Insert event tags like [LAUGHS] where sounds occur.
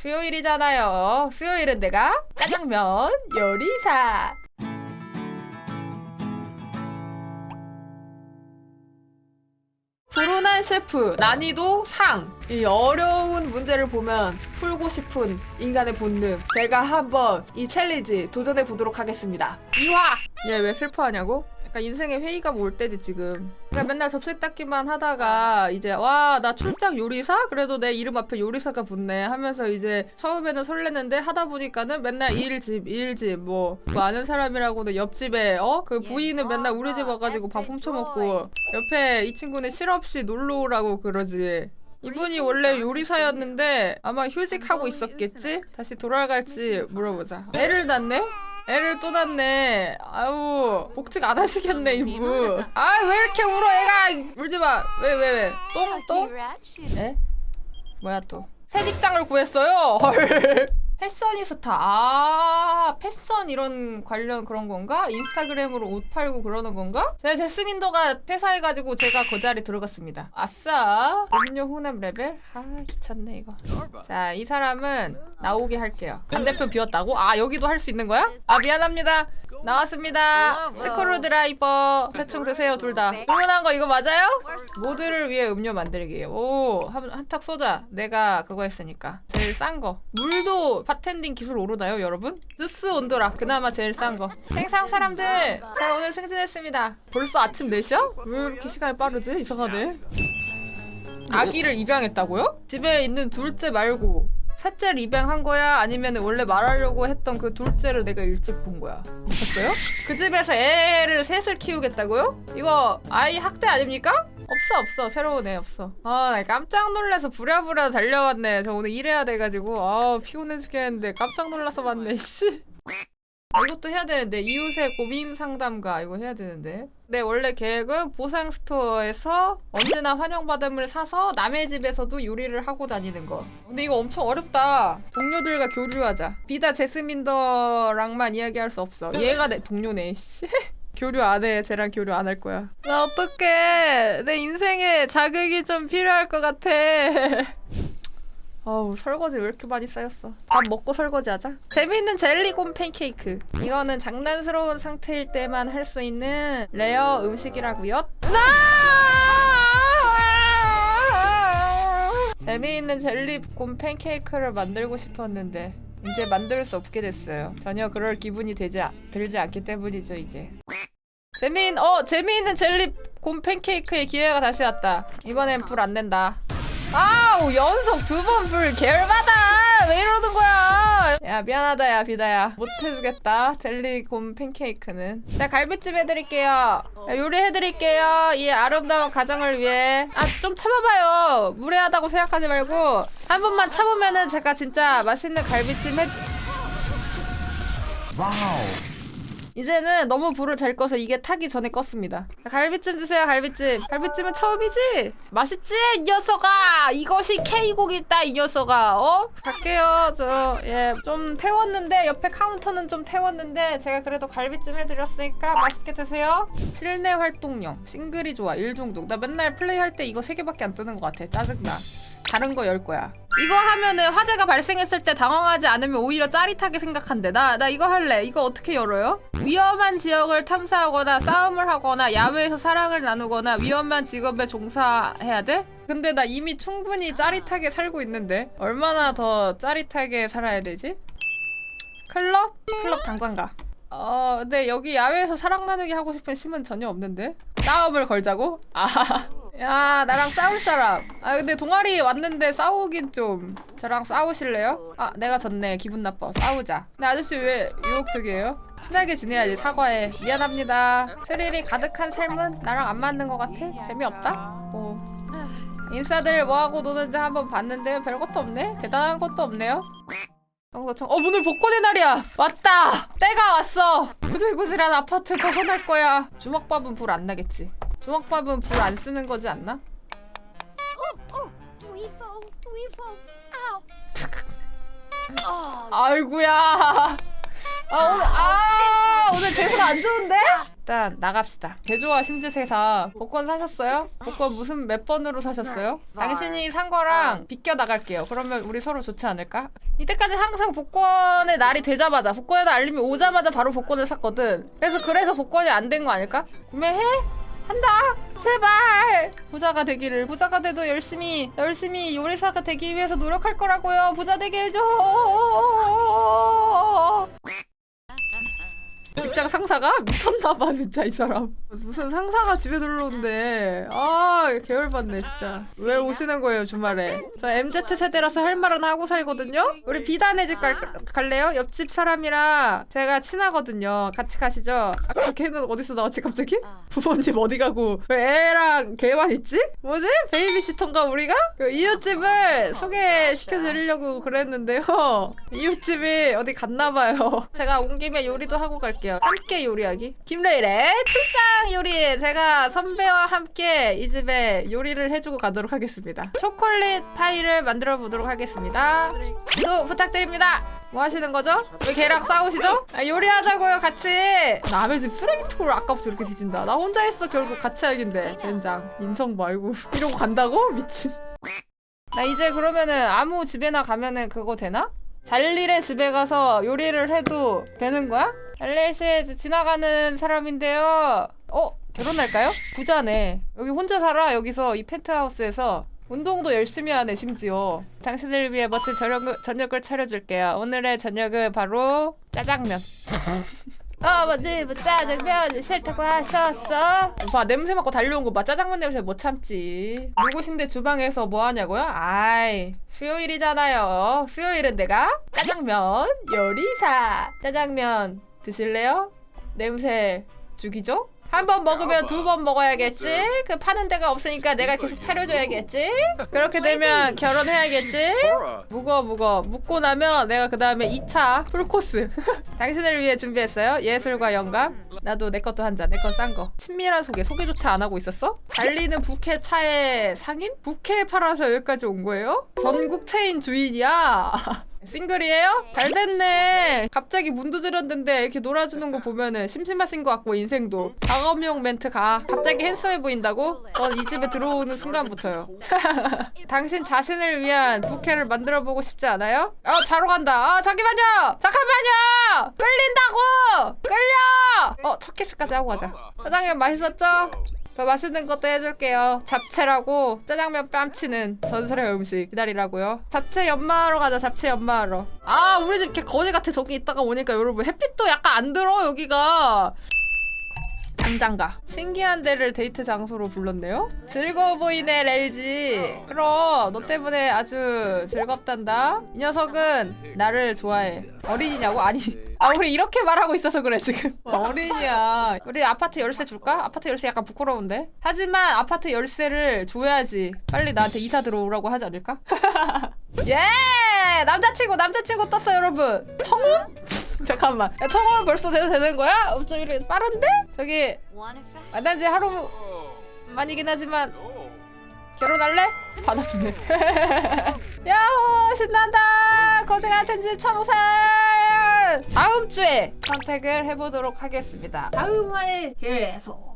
수요일이잖아요. 수요일은 내가 짜장면 요리사. 불운한 셰프 난이도 상. 이 어려운 문제를 보면 풀고 싶은 인간의 본능. 제가 한번 이 챌린지 도전해 보도록 하겠습니다. 이화. 얘 왜 슬퍼하냐고? 약간 인생의 회의가 올 때지 지금. 그러니까 맨날 접시 닦기만 하다가 이제 와 나 출장 요리사? 그래도 내 이름 앞에 요리사가 붙네 하면서 이제 처음에는 설레는데 하다 보니까는 맨날 일집 일집 뭐, 뭐 아는 사람이라고는 옆집에 어 그 부인은 맨날 우리 집 와가지고 밥 훔쳐 먹고 옆에 이 친구는 실없이 놀러 오라고 그러지. 이분이 원래 요리사였는데 아마 휴직하고 있었겠지? 다시 돌아갈지 물어보자. 애를 낳네? 애를 또 낳네. 아우 복직 안 하시겠네 이분. 아 왜 이렇게 울어 애가 울지 마. 왜 왜 왜? 똥 똥? 에? 뭐야 또? 새 직장을 구했어요. [LAUGHS] 헐. 패셔니스타. 아, 패션 이런 관련 그런 건가? 인스타그램으로 옷 팔고 그러는 건가? 네, 제스민더가 퇴사해가지고 제가 그 자리 들어갔습니다. 아싸. 음료 후남 레벨? 아, 귀찮네, 이거. 자, 이 사람은 나오게 할게요. 반대편 비웠다고? 아, 여기도 할 수 있는 거야? 아, 미안합니다. 나왔습니다. 스크루 드라이버. 대충 드세요, 둘 다. 주문한 거 이거 맞아요? 모두를 위해 음료 만들기. 오, 한, 한탁 쏘자. 내가 그거 했으니까. 제일 싼 거. 물도 바텐딩 기술 오르나요, 여러분? 주스 온도라. 그나마 제일 싼 거. 생상 사람들. 자, 오늘 승진했습니다. 벌써 아침 4시야? 왜 이렇게 시간이 빠르지? 이상하네. 아기를 입양했다고요? 집에 있는 둘째 말고 셋째를 입양한 거야? 아니면 원래 말하려고 했던 그 둘째를 내가 일찍 본 거야? 미쳤어요? 그 집에서 애를 셋을 키우겠다고요? 이거 아이 학대 아닙니까? 없어 없어 새로운 애 없어 아나 깜짝 놀라서 부랴부랴 달려왔네 저 오늘 일해야 돼가지고 아 피곤해 죽겠는데 깜짝 놀라서 왔네 씨 아, 이것도 해야 되는데 이웃의 고민 상담가 이거 해야 되는데 네 원래 계획은 보상 스토어에서 언제나 환영받음을 사서 남의 집에서도 요리를 하고 다니는 거 근데 이거 엄청 어렵다 동료들과 교류하자 비다 제스민더랑만 이야기할 수 없어 얘가 내 동료네 씨 [LAUGHS] 교류 안 해. 쟤랑 교류 안 할 거야. 나 어떡해. 내 인생에 자극이 좀 필요할 것 같아. [LAUGHS] 어우 설거지 왜 이렇게 많이 쌓였어? 밥 먹고 설거지 하자. 재미있는 젤리곰 팬케이크. 이거는 장난스러운 상태일 때만 할 수 있는 레어 음식이라고요 나! 재미있는 젤리곰 팬케이크를 만들고 싶었는데 이제 만들 수 없게 됐어요. 전혀 그럴 기분이 되지 아- 들지 않기 때문이죠 이제. 재미있 어 재미있는 젤리곰 팬케이크의 기회가 다시 왔다. 이번엔 불 안 낸다 아우 연속 두 번불 개열받아 왜 이러는 거야? 야 미안하다 야 비다야. 못 해주겠다. 젤리곰 팬케이크는. 자 갈비찜 해드릴게요. 야, 요리해드릴게요. 이 아름다운 가정을 위해. 아 좀 참아봐요. 무례하다고 생각하지 말고. 한 번만 참으면은 제가 진짜 맛있는 갈비찜 해 이제는 너무 불을 잘 꺼서 이게 타기 전에 껐습니다. 갈비찜 주세요, 갈비찜. 갈비찜은 처음이지? 맛있지, 이 녀석아! 이것이 K곡이다, 이 녀석아. 어? 갈게요, 저. 예, 좀 태웠는데, 옆에 카운터는 좀 태웠는데, 제가 그래도 갈비찜 해드렸으니까 맛있게 드세요. 실내 활동용. 싱글이 좋아, 일중독. 나 맨날 플레이할 때 이거 3개밖에 안 뜨는 것 같아. 짜증나. 다른 거 열 거야. 이거 하면은 화재가 발생했을 때 당황하지 않으면 오히려 짜릿하게 생각한대. 나, 나 이거 할래. 이거 어떻게 열어요? 위험한 지역을 탐사하거나 싸움을 하거나 야외에서 사랑을 나누거나 위험한 직업에 종사해야 돼? 근데 나 이미 충분히 짜릿하게 살고 있는데 얼마나 더 짜릿하게 살아야 되지? 클럽? 클럽 당장 가. 어, 근데 여기 야외에서 사랑 나누기 하고 싶은 심은 전혀 없는데? 싸움을 걸자고? 아, 야, 나랑 싸울 사람. 아, 근데 동아리 왔는데 싸우긴 좀. 저랑 싸우실래요? 아, 내가 졌네. 기분 나빠. 싸우자. 근데 아저씨 왜 유혹적이에요? 친하게 지내야지. 사과해. 미안합니다. 스릴이 가득한 삶은 나랑 안 맞는 것 같아. 재미없다? 뭐. 인싸들 뭐하고 노는지 한번 봤는데 별것도 없네? 대단한 것도 없네요? 청소청. 어 문을 복권의 날이야. 왔다. 때가 왔어. 구질구질한 아파트 벗어날 거야. 주먹밥은 불 안 나겠지. 주먹밥은 불 안 쓰는 거지 않나? Ow. oh, 아이구야. 아 오늘 아 오늘 재수가 안 좋은데? 일단 나갑시다. 개조와 심지세사 복권 사셨어요? 복권 무슨 몇 번으로 사셨어요? 당신이 산 거랑 비껴 나갈게요. 그러면 우리 서로 좋지 않을까? 이때까지 항상 복권의 날이 되자마자 복권의 날 알림이 오자마자 바로 복권을 샀거든. 그래서 그래서 복권이 안 된 거 아닐까? 구매해? 한다. 제발 부자가 되기를 부자가 돼도 열심히 열심히 요리사가 되기 위해서 노력할 거라고요. 부자 되게 해줘. 직장 상사가? 미쳤나봐 진짜 이 사람. 무슨 상사가 집에 들러오는데. 아 개열받네 진짜. 왜 오시는 거예요 주말에? 저 MZ 세대라서 할 말은 하고 살거든요? 우리 비단의 집 갈, 갈래요? 옆집 사람이랑 제가 친하거든요. 같이 가시죠? 아까 걔는 어디서 나왔지 갑자기? 부모님 어디 가고. 왜 애랑 걔만 있지? 뭐지? 베이비시터인가 우리가? 그 이웃집을 소개시켜 드리려고 그랬는데요. [LAUGHS] 이웃집이 어디 갔나봐요. 제가 온 김에 요리도 하고 갈게요 함께 요리하기? 김레일의 출장 요리. 제가 선배와 함께 이 집에 요리를 해주고 가도록 하겠습니다. 초콜릿 파이를 만들어 보도록 하겠습니다. 기도 부탁드립니다. 뭐 하시는 거죠? 왜 걔랑 싸우시죠? 아, 요리하자고요 같이. 남의 집 쓰레기통을 아까부터 이렇게 뒤진다. 나 혼자 했어 결국. 같이 하긴데 젠장. 인성 말고. 이러고 간다고? 미친. 나 이제 그러면은 아무 집에나 가면은 그거 되나? 잘릴의 집에 가서 요리를 해도 되는 거야? 잘릴 씨 지나가는 사람인데요. 어 결혼할까요? 부자네. 여기 혼자 살아 여기서 이 펜트하우스에서 운동도 열심히 하네 심지어. 당신을 위해 멋진 저녁을, 저녁을 차려줄게요. 오늘의 저녁은 바로 짜장면. [LAUGHS] 어머니 뭐 짜장면 싫다고 하셨어? 봐 냄새 맡고 달려온 거봐 짜장면 냄새 못 참지 누구신데 주방에서 뭐 하냐고요? 아이 수요일이잖아요 수요일은 내가 짜장면 요리사 짜장면 드실래요? 냄새 죽이죠? 한 번 먹으면 두 번 먹어야겠지? 그 파는 데가 없으니까 내가 계속 차려줘야겠지? [LAUGHS] 그렇게 되면 결혼해야겠지? 묵어 묵어 묵고 나면 내가 그 다음에 2차 풀코스 [LAUGHS] 당신을 위해 준비했어요 예술과 영감 나도 내 것도 한잔 내 건 싼거 친밀한 소개 소개조차 안 하고 있었어? 달리는 부캐 차의 상인? 부캐 팔아서 여기까지 온 거예요? 전국 체인 주인이야 [LAUGHS] 싱글이에요? 잘 됐네 갑자기 문 두드렸는데 이렇게 놀아주는 거 보면은 심심하신 것 같고 인생도 작업용 멘트 가 갑자기 핸섬해 보인다고? 전이 집에 들어오는 순간부터요 [LAUGHS] 당신 자신을 위한 부캐를 만들어 보고 싶지 않아요? 어 자러 간다. 아 잠깐만요. 잠깐만요. 끌린다고. 끌려. 어첫 키스까지 하고 가자. 짜장면 맛있었죠? 더 맛있는 것도 해줄게요. 잡채라고 짜장면 뺨치는 전설의 음식 기다리라고요. 잡채 연마하러 가자. 잡채 연마하러. 아 우리 집 이렇게 거지 같아 저기 있다가 오니까 여러분 햇빛도 약간 안 들어 여기가. 당장가? 신기한 데를 데이트 장소로 불렀네요? 즐거워 보이네 렐지. 그럼 너 때문에 아주 즐겁단다. 이 녀석은 나를 좋아해. 어린이냐고? 아니 아 우리 이렇게 말하고 있어서 그래 지금. 어린이야. 우리 아파트 열쇠 줄까? 아파트 열쇠 약간 부끄러운데? 하지만 아파트 열쇠를 줘야지. 빨리 나한테 이사 들어오라고 하지 않을까? [LAUGHS] 예! 남자친구 남자친구 떴어 여러분. 청혼? [LAUGHS] 잠깐만 야, 청혼 벌써 돼도 되는 거야? 어, 저 이렇게 빠른데? 저기. 만난 지 하루 만이긴 하지만 결혼할래? 받아주네 [LAUGHS] 야호 신난다 같은 집 청산 다음 주에 선택을 해보도록 하겠습니다 다음 화에 계속